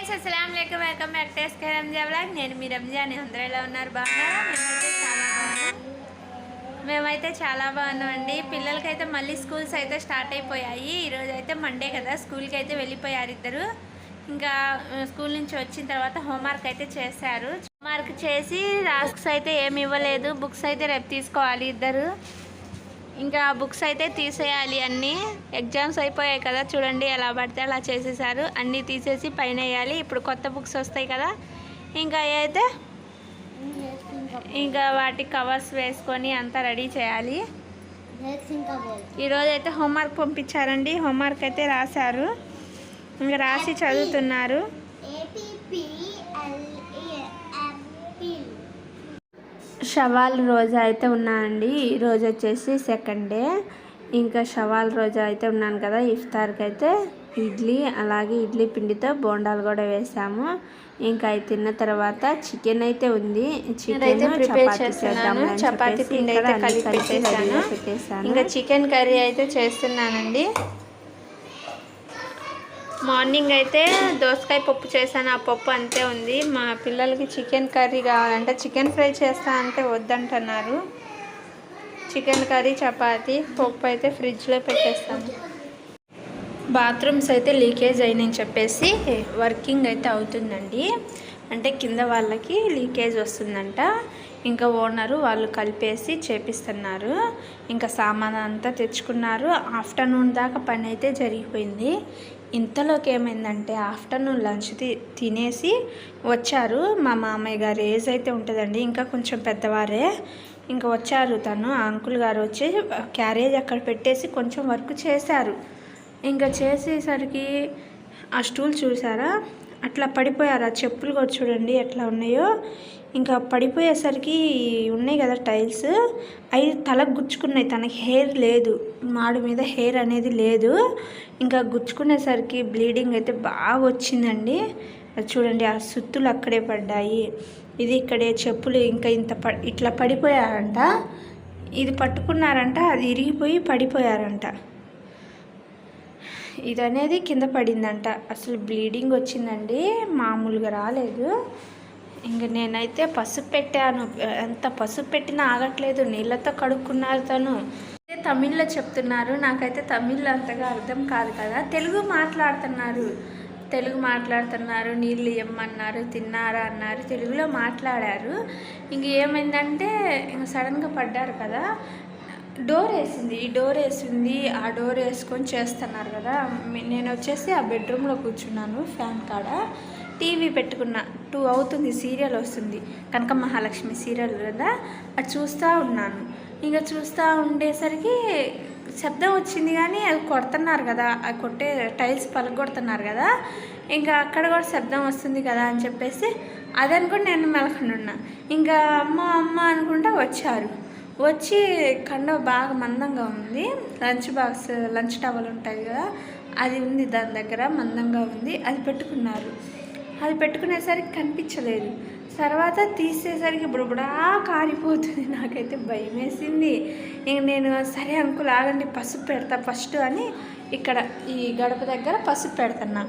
అస్సలం లేకం welcome back to S K Ramza blog. నేను మీ రంజాన్ అందరూ ఎలా ఉన్నారు? బాగున్నారా? మేమైతే చాలా బాగున్నాం. మేమైతే చాలా బాగున్నామండి. పిల్లలకైతే మళ్ళీ స్కూల్స్ అయితే స్టార్ట్ అయిపోయాయి. ఈరోజు అయితే మండే కదా. స్కూల్కి అయితే వెళ్ళిపోయారు ఇద్దరు. ఇంకా స్కూల్ నుంచి వచ్చిన తర్వాత హోంవర్క్ అయితే చేశారు. హోంవర్క్ చేసి రాస్క్స్ అయితే ఏమి ఇవ్వలేదు. బుక్స్ అయితే రేపు తీసుకోవాలి ఇద్దరు. ఇంకా బుక్స్ అయితే తీసేయాలి అన్నీ. ఎగ్జామ్స్ అయిపోయాయి కదా చూడండి ఎలా పడితే అలా చేసేసారు అన్నీ తీసేసి పైన వేయాలి. ఇప్పుడు కొత్త బుక్స్ వస్తాయి కదా. ఇంకా అయితే ఇంకా వాటి కవర్స్ వేసుకొని అంతా రెడీ చేయాలి. ఈరోజు అయితే హోంవర్క్ పంపించారండి. హోంవర్క్ అయితే రాశారు. ఇంకా రాసి చదువుతున్నారు. షవాల్ రోజా అయితే ఉన్నానండి. ఈ రోజు వచ్చేసి సెకండ్ డే ఇంకా షవాల్ రోజా అయితే ఉన్నాను కదా ఇఫ్తార్కి అయితే. ఇడ్లీ అలాగే ఇడ్లీ పిండితో బోండాలు కూడా వేసాము. ఇంకా అవి తిన్న తర్వాత చికెన్ అయితే ఉంది. చికెన్ ప్రిపేర్ చపాతీ చేస్తున్నాను. చపాతీ పిండి అయితే కలిపి పెట్టేసాను ఇంకా చికెన్ కర్రీ అయితే చేస్తున్నానండి. మార్నింగ్ అయితే దోసకాయ పప్పు చేశాను. ఆ పప్పు అంతే ఉంది. మా పిల్లలకి చికెన్ కర్రీ కావాలంటే చికెన్ ఫ్రై చేస్తా అంటే వద్దంటున్నారు. చికెన్ కర్రీ చపాతి పప్పు అయితే ఫ్రిడ్జ్లో పెట్టేస్తాను బాత్రూమ్స్ అయితే లీకేజ్ అయినాయని చెప్పేసి వర్కింగ్ అయితే అవుతుందండి. అంటే కింద వాళ్ళకి లీకేజ్ వస్తుందంట. ఇంకా ఓనరు వాళ్ళు కలిపేసి చేపిస్తున్నారు. ఇంకా సామాన్ అంతా తెచ్చుకున్నారు. ఆఫ్టర్నూన్ దాకా పని అయితే జరిగిపోయింది. ఇంతలోకి ఏమైందంటే ఆఫ్టర్నూన్ లంచ్ తి తినేసి వచ్చారు. మా మామయ్య గారు ఏజ్ అయితే ఉంటుందండి ఇంకా కొంచెం పెద్దవారే. ఇంకా వచ్చారు తను ఆ అంకుల్ గారు వచ్చి క్యారేజ్ అక్కడ పెట్టేసి కొంచెం వర్క్ చేశారు. ఇంకా చేసేసరికి ఆ స్టూల్ చూసారా? అట్లా పడిపోయారు. ఆ చెప్పులు కూడా చూడండి ఎట్లా ఉన్నాయో. ఇంకా పడిపోయేసరికి ఉన్నాయి కదా టైల్స్. అవి తలకు గుచ్చుకున్నాయి. తనకి హెయిర్ లేదు. మాడు మీద హెయిర్ అనేది లేదు. ఇంకా గుచ్చుకునేసరికి బ్లీడింగ్ అయితే బాగా వచ్చిందండి. అది చూడండి ఆ సుత్తులు అక్కడే పడ్డాయి. ఇది ఇక్కడే చెప్పులు ఇంకా ఇంత ప ఇట్లా పడిపోయారంట. ఇది పట్టుకున్నారంట అది ఇరిగిపోయి పడిపోయారంట. ఇది అనేది కింద పడిందంట. అసలు బ్లీడింగ్ వచ్చిందండి. మామూలుగా రాలేదు. ఇంక నేనైతే పసుపు పెట్టాను. ఎంత పసుపు పెట్టినా ఆగట్లేదు. నీళ్ళతో కడుక్కున్నారు తను. అదే తమిళ్ళో చెప్తున్నారు. నాకైతే తమిళ్ అంతగా అర్థం కాదు కదా. తెలుగు మాట్లాడుతున్నారు. తెలుగు మాట్లాడుతున్నారు. నీళ్ళు ఇవ్వమన్నారు. తిన్నారా అన్నారు. తెలుగులో మాట్లాడారు. ఇంక ఏమైందంటే ఇంక సడన్గా పడ్డారు కదా. డోర్ వేసింది ఈ డోర్ వేసింది ఆ డోర్ వేసుకొని చేస్తున్నారు కదా. నేను వచ్చేసి ఆ బెడ్రూమ్లో కూర్చున్నాను ఫ్యాన్ కాడ. టీవీ పెట్టుకున్న టూ అవుతుంది సీరియల్ వస్తుంది. కనక మహాలక్ష్మి సీరియల్ కదా అది చూస్తూ ఉన్నాను. ఇంకా చూస్తూ ఉండేసరికి శబ్దం వచ్చింది కానీ అది కొడుతున్నారు కదా అది కొట్టే టైల్స్ పలగొడుతున్నారు కదా. ఇంకా అక్కడ కూడా శబ్దం వస్తుంది కదా అని చెప్పేసి అది నేను మెలకుండా ఉన్నా. ఇంకా అమ్మ అమ్మ అనుకుంటా వచ్చారు. వచ్చి కండ బాగా మందంగా ఉంది. లంచ్ బాక్స్ లంచ్ టవల్ ఉంటాయి కదా అది ఉంది దాని దగ్గర మందంగా ఉంది. అది పెట్టుకున్నారు. అది పెట్టుకునేసరికి కనిపించలేదు. తర్వాత తీసేసరికి బుడబుడా కారిపోతుంది. నాకైతే భయం వేసింది ఇంక నేను సరే అంకుల్ ఆగండి పసుపు పెడతా ఫస్ట్ అని ఇక్కడ ఈ గడప దగ్గర పసుపు పెడుతున్నా.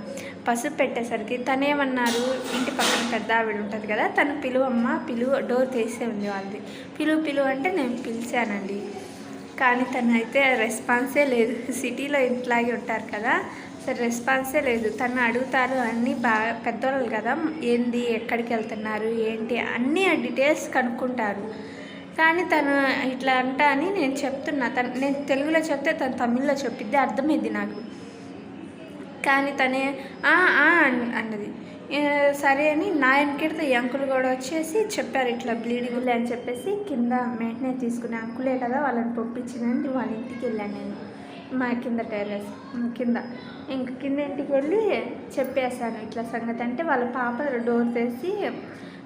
పసుపు పెట్టేసరికి తనేమన్నారు ఇంటి పక్కన పెద్ద ఆవిడ ఉంటుంది కదా తను పిలువమ్మ పిలువ డోర్ తీసే ఉంది వాళ్ళది. పిలువు పిలువు అంటే నేను పిలిచానండి. కానీ తను అయితే రెస్పాన్సే లేదు. సిటీలో ఇట్లాగే ఉంటారు కదా సరే రెస్పాన్సే లేదు. తను అడుగుతారు అన్నీ బాగా పెద్దవాళ్ళు కదా ఏంది ఎక్కడికి వెళ్తున్నారు ఏంటి? అన్నీ ఆ డీటెయిల్స్ కనుక్కుంటారు. కానీ తను ఇట్లా అంట అని నేను చెప్తున్నా. తను నేను తెలుగులో చెప్తే తను తమిళ్ళో చెప్పిద్ది అర్థమైంది నాకు. కానీ తనే "ఆ, అన్- అన్నది. సరే అని నా వెనకెడితే ఈ అంకుల్ కూడా వచ్చేసి చెప్పారు ఇట్లా బ్లీడింగ్ ఉంది అని చెప్పేసి కింద వెంటనే తీసుకునే అంకులే కదా వాళ్ళని పంపించినండి వాళ్ళ ఇంటికి వెళ్ళాను నేను. మా కింద టెర్రస్ కింద. ఇంక కింద ఇంటికి వెళ్ళి చెప్పేశాను ఇట్లా సంగతి. అంటే వాళ్ళ పాప డోర్ తెసి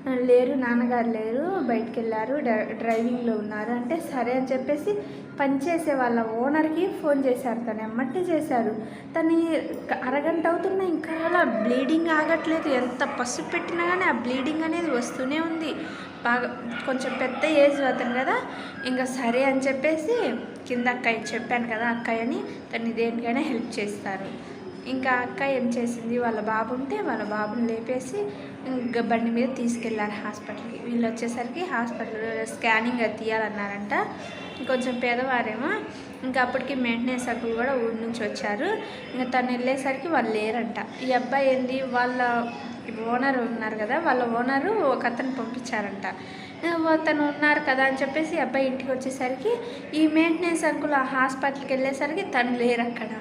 లేరు నాన్నగారు లేరు బయటికి వెళ్ళారు డ్రై- డ్రైవింగ్లో ఉన్నారు. అంటే సరే అని చెప్పేసి పనిచేసే వాళ్ళ ఓనర్కి ఫోన్ చేశారు. తను ఎమ్మటే చేశారు. తను అరగంట అవుతున్నా ఇంకా అలా బ్లీడింగ్ ఆగట్లేదు. ఎంత పసుపు పెట్టినా కానీ ఆ బ్లీడింగ్ అనేది వస్తూనే ఉంది. బాగా కొంచెం పెద్ద ఏజ్ అతను కదా. ఇంకా సరే అని చెప్పేసి కింద అక్కయ్య చెప్పాను కదా అక్కయ్యని తను దేనికైనా హెల్ప్ చేస్తారు. ఇంకా అక్క ఏం చేసింది? వాళ్ళ బాబు ఉంటే వాళ్ళ బాబుని లేపేసి బండి మీద తీసుకెళ్ళారు హాస్పిటల్కి. వీళ్ళు వచ్చేసరికి హాస్పిటల్ స్కానింగ్ అది తీయాలన్నారంట. కొంచెం పేదవారేమో ఇంకా అప్పటికి మెయింటెనెన్స్ సరుకులు కూడా ఊరి నుంచి వచ్చారు. ఇంకా తను వెళ్ళేసరికి వాళ్ళు లేరంట. ఈ అబ్బాయి ఏంది? వాళ్ళ ఓనర్ ఉన్నారు కదా వాళ్ళ ఓనరు ఒక అతను పంపించారంట. తను ఉన్నారు కదా అని చెప్పేసి అబ్బాయి ఇంటికి వచ్చేసరికి ఈ మెయింటెనెన్స్ అంకుల్ ఆ హాస్పిటల్కి వెళ్ళేసరికి తను లేరు అక్కడ.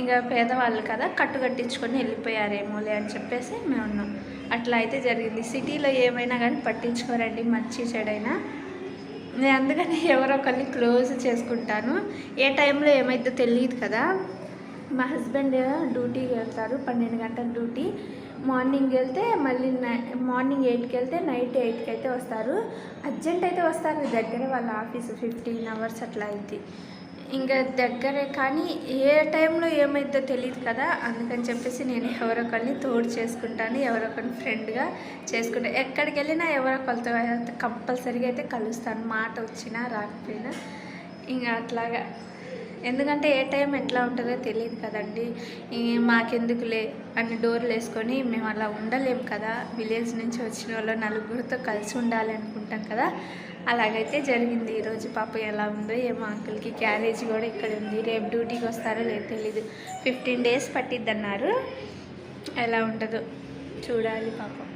ఇంకా పేదవాళ్ళు కదా కట్టు కట్టించుకొని వెళ్ళిపోయారేమోలే అని చెప్పేసి మేము ఉన్నాం అట్లా అయితే జరిగింది. సిటీలో ఏమైనా కానీ పట్టించుకోరండి మంచి చెడైనా. నేను అందుకని ఎవరో ఒకరిని క్లోజ్ చేసుకుంటాను. ఏ టైంలో ఏమైతే తెలియదు కదా. మా హస్బెండ్ డ్యూటీకి వెళ్తారు పన్నెండు గంటల డ్యూటీ. మార్నింగ్ వెళ్తే మళ్ళీ నై మార్నింగ్ ఎయిట్కి వెళ్తే నైట్ ఎయిట్కి అయితే వస్తారు. అర్జెంట్ అయితే వస్తారు దగ్గరే వాళ్ళ ఆఫీస్ ఫిఫ్టీన్ అవర్స్ అట్లా అయింది. ఇంకా దగ్గరే కానీ ఏ టైంలో ఏమైందో తెలియదు కదా అందుకని చెప్పేసి నేను ఎవరొకరిని తోడు చేసుకుంటాను ఎవరొకరిని ఫ్రెండ్గా చేసుకుంటాను. ఎక్కడికి వెళ్ళినా ఎవరొకరితో అయితే కంపల్సరీగా అయితే కలుస్తాను మాట వచ్చినా రాకపోయినా. ఇంకా అట్లాగా. ఎందుకంటే ఏ టైం ఎట్లా ఉంటుందో తెలియదు కదండి. మాకెందుకులే అన్ని డోర్లు వేసుకొని మేము అలా ఉండలేము కదా. విలేజ్ నుంచి వచ్చిన వాళ్ళు నలుగురితో కలిసి ఉండాలి అనుకుంటాం కదా. అలాగైతే జరిగింది. ఈరోజు పాప ఎలా ఉందో ఏమో అంకుల్కి క్యారేజ్ కూడా ఇక్కడ ఉంది. రేపు డ్యూటీకి వస్తారో లేదు తెలీదు. ఫిఫ్టీన్ డేస్ పట్టిద్దన్నారు. ఎలా ఉంటుందో చూడాలి పాపం.